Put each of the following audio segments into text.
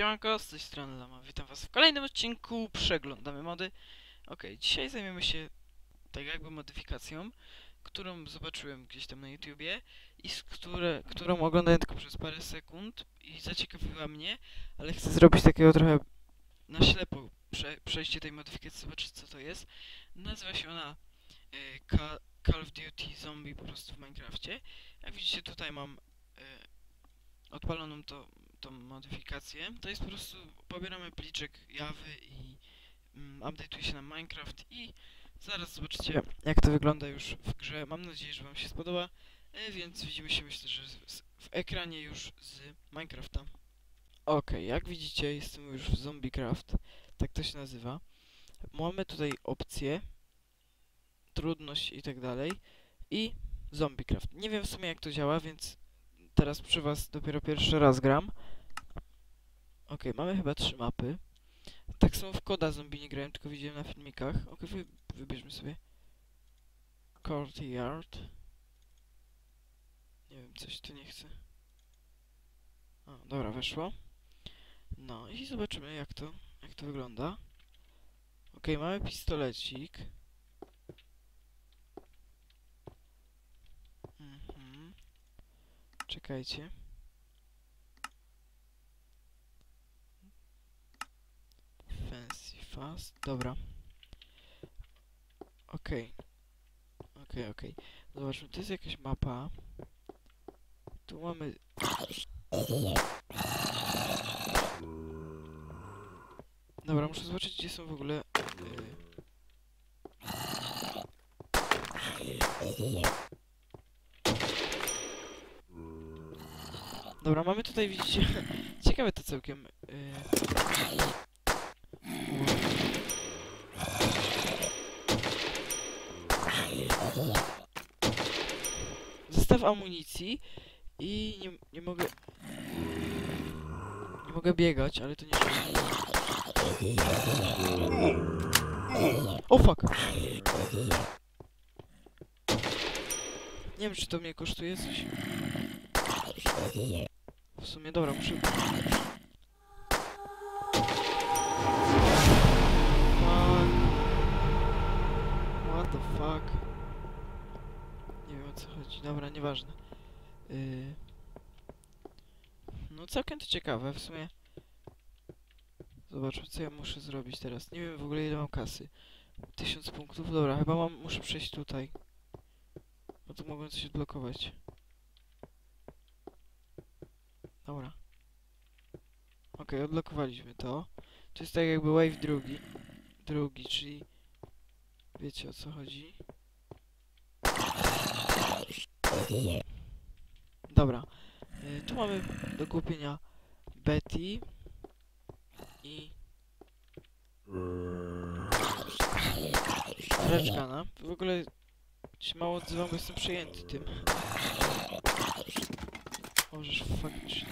Siemanko, z tej strony Lama, witam was w kolejnym odcinku Przeglądamy mody. Ok, dzisiaj zajmiemy się tak jakby modyfikacją Którą zobaczyłem gdzieś tam na YouTubie I z które, którą oglądałem tylko przez parę sekund I zaciekawiła mnie Ale chcę zrobić takiego trochę na ślepo prze, przejście tej modyfikacji, zobaczyć co to jest. Nazywa się ona Ca Call of Duty Zombie po prostu w Minecrafcie. Jak widzicie tutaj mam e, odpaloną to tą modyfikację, to jest po prostu pobieramy pliczek Jawy i mm, update'uje się na Minecraft i zaraz zobaczycie jak to wygląda już w grze. Mam nadzieję, że wam się spodoba, e, więc widzimy się myślę, że z, w ekranie już z Minecrafta. Ok, jak widzicie jestem już w Zombiecraft, tak to się nazywa. Mamy tutaj opcje, trudność i tak dalej i Zombiecraft. Nie wiem w sumie jak to działa, więc teraz przy was dopiero pierwszy raz gram. Ok, mamy chyba trzy mapy. Tak samo w Koda zombie nie grałem, tylko widziałem na filmikach. Ok, wy, wybierzmy sobie. Courtyard. Nie wiem, coś tu nie chcę. O, dobra, weszło. No i zobaczymy jak to, jak to wygląda. Ok, mamy pistolecik. Mhm. Czekajcie. Fast. Dobra. Okej. Okej, okej. Zobaczmy, to jest jakaś mapa. Tu mamy... Dobra, muszę zobaczyć, gdzie są w ogóle... y, Dobra, mamy tutaj, widzicie... Ciekawe to całkiem... y, Zestaw amunicji i nie, nie mogę... Nie mogę biegać, ale to nie. O fuck! Nie wiem, czy to mnie kosztuje coś. W sumie, dobra, muszę... chodzi. Dobra, nieważne. Yy... No całkiem to ciekawe, w sumie. Zobaczmy co ja muszę zrobić teraz. Nie wiem w ogóle ile mam kasy. Tysiąc punktów, dobra, chyba mam, muszę przejść tutaj. Bo tu mogą coś odblokować. Dobra. Okej, odblokowaliśmy to. To jest tak jakby wave drugi. Drugi, czyli... Wiecie o co chodzi. Dobra. Y, tu mamy do kupienia Betty i Reczkana. W ogóle się mało odzywam, bo jestem przejęty tym. Możesz faktycznie.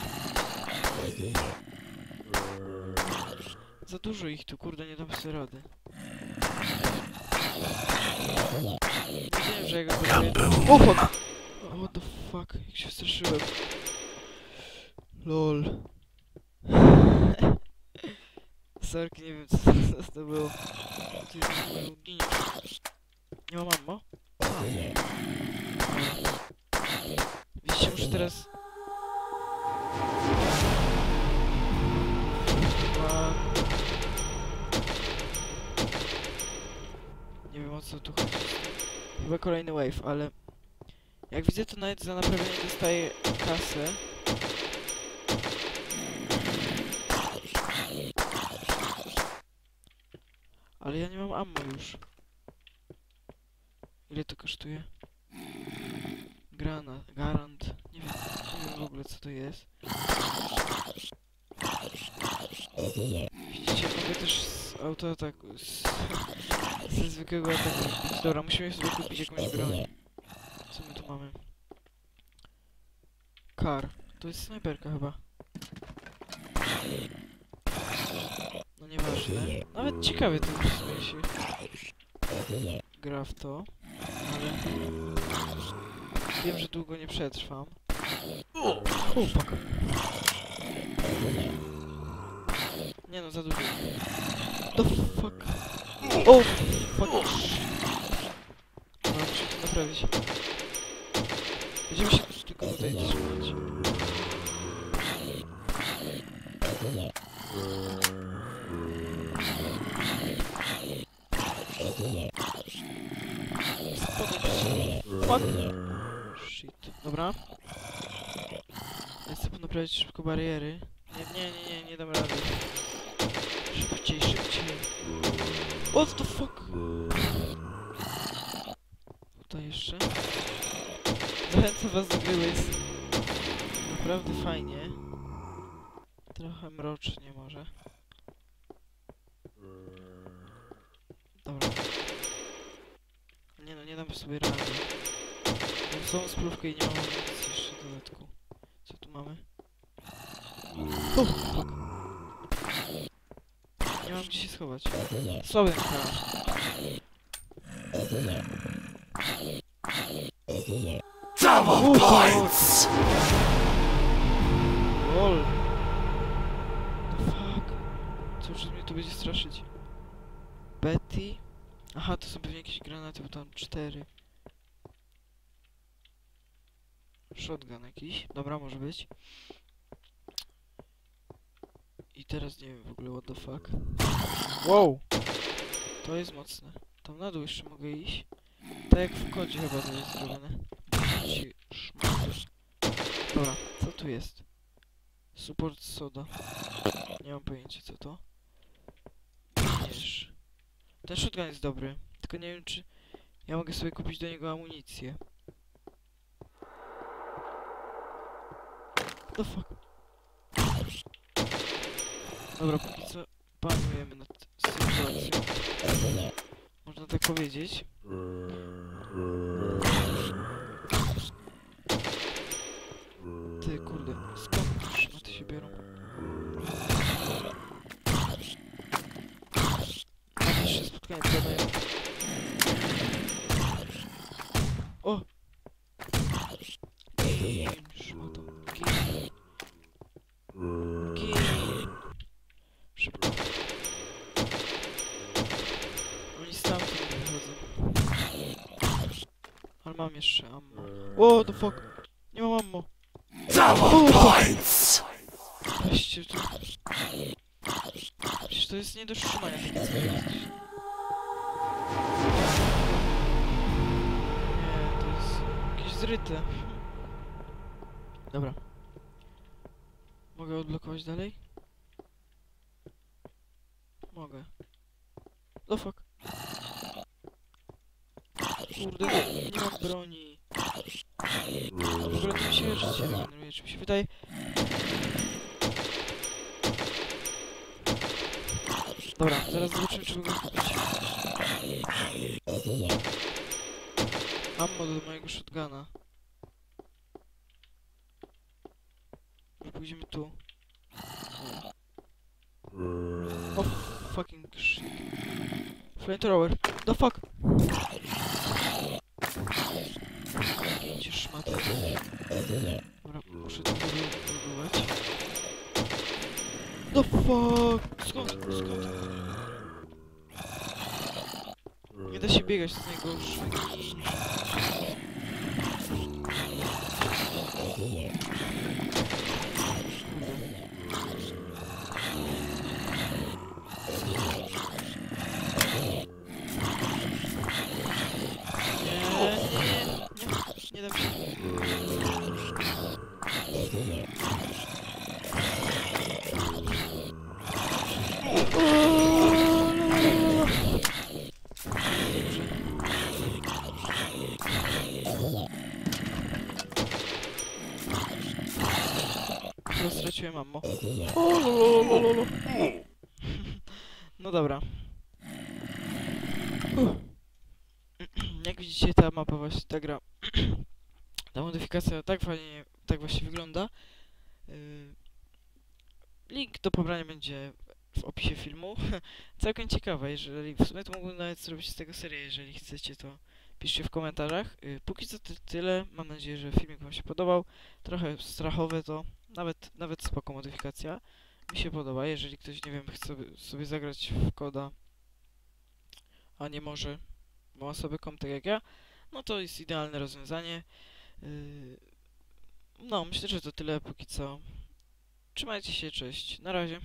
Za dużo ich tu, kurde, nie dam sobie rady. Wiem, że jak odblokuję... O fuck! What the fuck, jak się straszyłem. LOL. Sorki, nie wiem co to, to było. Ty, giniesz. Nie mam ammo? A. Widzicie, muszę teraz... Nie wiem o co tu chodzi. Chyba kolejny wave, ale... Jak widzę, to nawet za naprawienie dostaję kasę. Ale ja nie mam ammo już. Ile to kosztuje? Grana, garant. Nie wiem, nie wiem w ogóle co to jest. Widzicie, mogę też z autoataku, z, ze zwykłego ataku. Dobra, musimy sobie kupić jakąś broń. Mamy? Kar. To jest snajperka chyba. No nieważne. Nawet ciekawie to sumie się gra w to. Ale wiem, że długo nie przetrwam. Fuck. Nie no, za dużo. The fuck? O, fuck. Dobra, muszę to naprawić. Będziemy się tylko tutaj trzymać. Fuck. Shit. Dobra. Ja chcę ponaprawiać szybko bariery. Nie, nie, nie, nie, nie dam rady. Szybciej, szybciej. What the fuck? Tutaj jeszcze. Zachęcam was bo jest naprawdę fajnie. Trochę mrocznie może. Dobra. Nie no, nie dam sobie rady. Mam samą spróbkę i nie mam nic jeszcze w dodatku. Co tu mamy? O, fuck. Nie mam gdzie się schować. Sobie teraz. Double points! LOL. The fuck? Co już mnie tu będzie straszyć? Betty? Aha, to są pewnie jakieś granaty, bo tam cztery. Shotgun jakiś. Dobra, może być. I teraz nie wiem w ogóle what the fuck. Wow! To jest mocne. Tam na dół jeszcze mogę iść. Tak jak w kodzie chyba to jest zrobione. Ci. Dobra, co tu jest? Support soda. Nie mam pojęcia co to. Wiesz. Ten shotgun jest dobry. Tylko nie wiem czy ja mogę sobie kupić do niego amunicję. What the fuck? Dobra, póki co panujemy nad sytuacją. Można tak powiedzieć. Spotkanie zadają. O! Gin, szmato. Gin. Gin. Oni stamtąd wychodzą. Ale mam jeszcze ammo. O, the fuck! Nie mam ammo. Double points! Weźcie tu. Przecież to jest nie do coś. Nie, to jest jakieś zryte. Dobra. Mogę odblokować dalej? Mogę. The fuck. Kurde, nie mam broni. W ogóle to się życie regeneruje, czy mi się wydaje... Dobra, zaraz zobaczymy, czy mogę kupić. Ammo do mojego shotguna. Pójdziemy tu. O fucking shit. Flamethrower. The fuck? Gdzie szmaty? Dobra, muszę to wybudować. The fuck? Skąd? Skąd? Nie da się biegać, to jest Chyba straciłem ammo. O, lo, lo, lo. No dobra. Jak widzicie ta mapa właśnie, ta gra, ta modyfikacja tak fajnie, tak właśnie wygląda. Yy, Link do pobrania będzie w opisie filmu. Całkiem ciekawe, jeżeli w sumie to mógłbym nawet zrobić z tego serię, jeżeli chcecie to piszcie w komentarzach. Yy, Póki co to tyle, mam nadzieję, że filmik wam się podobał. Trochę strachowe to, nawet, nawet spoko modyfikacja. Mi się podoba, jeżeli ktoś, nie wiem, chce sobie- zagrać w koda, a nie może, ma sobie komp tak jak ja, no to jest idealne rozwiązanie. Yy, No, myślę, że to tyle póki co. Trzymajcie się, cześć, na razie.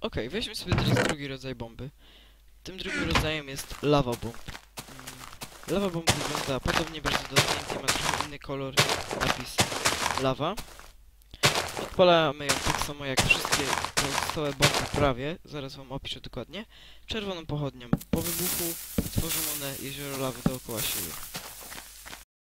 Okej, weźmy sobie teraz drugi rodzaj bomby. Tym drugim rodzajem jest lava bomb. Mm, Lava bomb wygląda podobnie bardzo do TNT, ma trochę inny kolor napis lava. Odpalamy ją tak samo jak wszystkie pozostałe bomby prawie, zaraz wam opiszę dokładnie. Czerwoną pochodnią. Po wybuchu tworzą one jezioro lawy dookoła siebie.